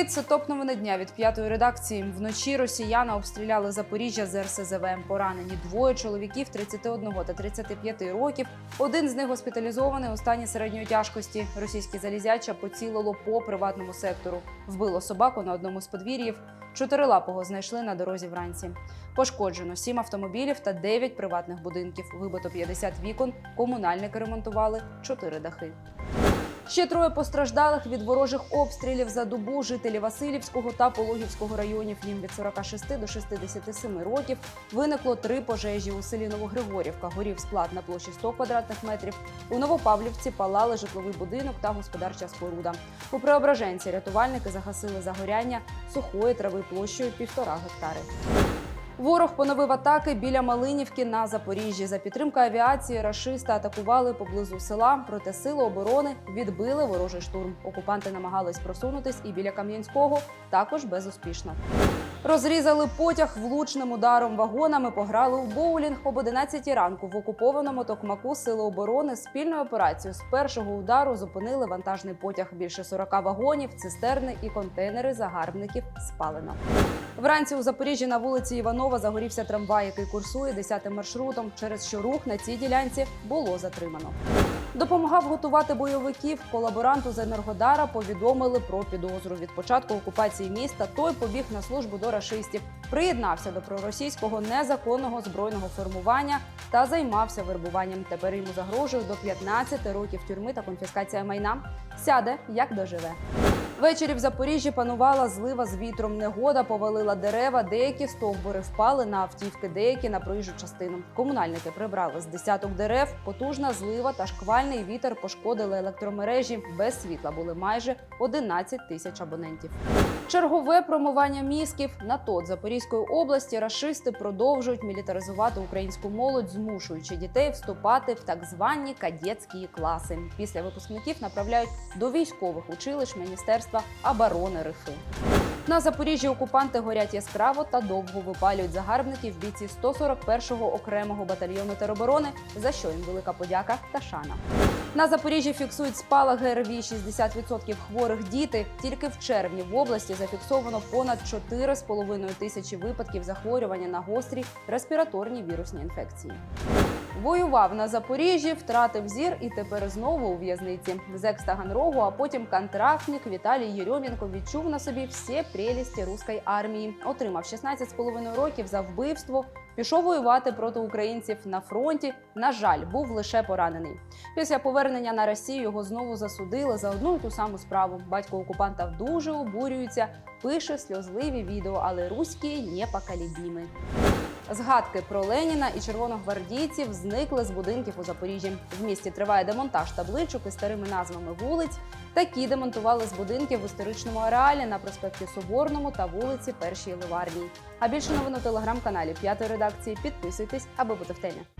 Привіт, це топ новини дня від п'ятої редакції. Вночі росіяни обстріляли Запоріжжя з РСЗВ. Поранені двоє чоловіків 31 та 35 років. Один з них госпіталізований у стані середньої тяжкості. Російське залізяча поцілило по приватному сектору. Вбило собаку на одному з подвір'їв. Чотирилапого знайшли на дорозі вранці. Пошкоджено сім автомобілів та 9 приватних будинків. Вибито 50 вікон. Комунальники ремонтували 4 дахи. Ще троє постраждалих від ворожих обстрілів за добу жителі Васильівського та Пологівського районів. Їм від 46 до 67 років виникло три пожежі у селі Новогригорівка. Горів склад на площі 100 квадратних метрів. У Новопавлівці палали житловий будинок та господарча споруда. У Преображенці рятувальники загасили загоряння сухої трави площею півтора гектари. Ворог поновив атаки біля Малинівки на Запоріжжі. За підтримки авіації рашисти атакували поблизу села, проте сили оборони відбили ворожий штурм. Окупанти намагались просунутись і біля Кам'янського також безуспішно. Розрізали потяг влучним ударом вагонами. Пограли у боулінг об 11 ранку в окупованому Токмаку. Сили оборони спільною операцією з першого удару зупинили вантажний потяг. Більше 40 вагонів, цистерни і контейнери загарбників спалено. Вранці у Запоріжжі на вулиці Іванова загорівся трамвай, який курсує 10 маршрутом, через що рух на цій ділянці було затримано. Допомагав готувати бойовиків. Колаборанту з Енергодара повідомили про підозру. Від початку окупації міста той побіг на службу до рашистів, приєднався до проросійського незаконного збройного формування та займався вербуванням. Тепер йому загрожує до 15 років тюрми та конфіскація майна. Сяде як доживе. Ввечері в Запоріжжі панувала злива з вітром. Негода повалила дерева, деякі стовбури впали на автівки, деякі на проїжджу частину. Комунальники прибрали з десяток дерев. Потужна злива та шквальний вітер пошкодили електромережі. Без світла були майже 11 тисяч абонентів. Чергове промивання мізків на тот Запорізької області рашисти продовжують мілітаризувати українську молодь, змушуючи дітей вступати в так звані кадетські класи. Після випускників направляють до військових училищ Міністерства оборони РФ. На Запоріжжі окупанти горять яскраво та довго випалюють загарбників бійці 141-го окремого батальйону тероборони, за що їм велика подяка та шана. На Запоріжжі фіксують спалах ГРВІ 60% хворих діти. Тільки в червні в області зафіксовано понад 4,5 тисячі випадків захворювання на гострі респіраторні вірусні інфекції. Воював на Запоріжжі, втратив зір і тепер знову у в'язниці. Зек Таганрогу, а потім контрактник Віталій Єрьомінко відчув на собі всі прелісті руської армії. Отримав 16,5 років за вбивство. Пішов воювати проти українців на фронті. На жаль, був лише поранений. Після повернення на Росію його знову засудили за одну і ту саму справу. Батько окупанта дуже обурюється, пише сльозливі відео, але руські непоколебімі. Згадки про Леніна і червоногвардійців зникли з будинків у Запоріжжі. В місті триває демонтаж табличок із старими назвами вулиць. Такі демонтували з будинків в історичному ареалі на проспекті Соборному та вулиці Першій Ливарній. А більше новин у телеграм-каналі п'ятої редакції. Підписуйтесь, аби бути в темі.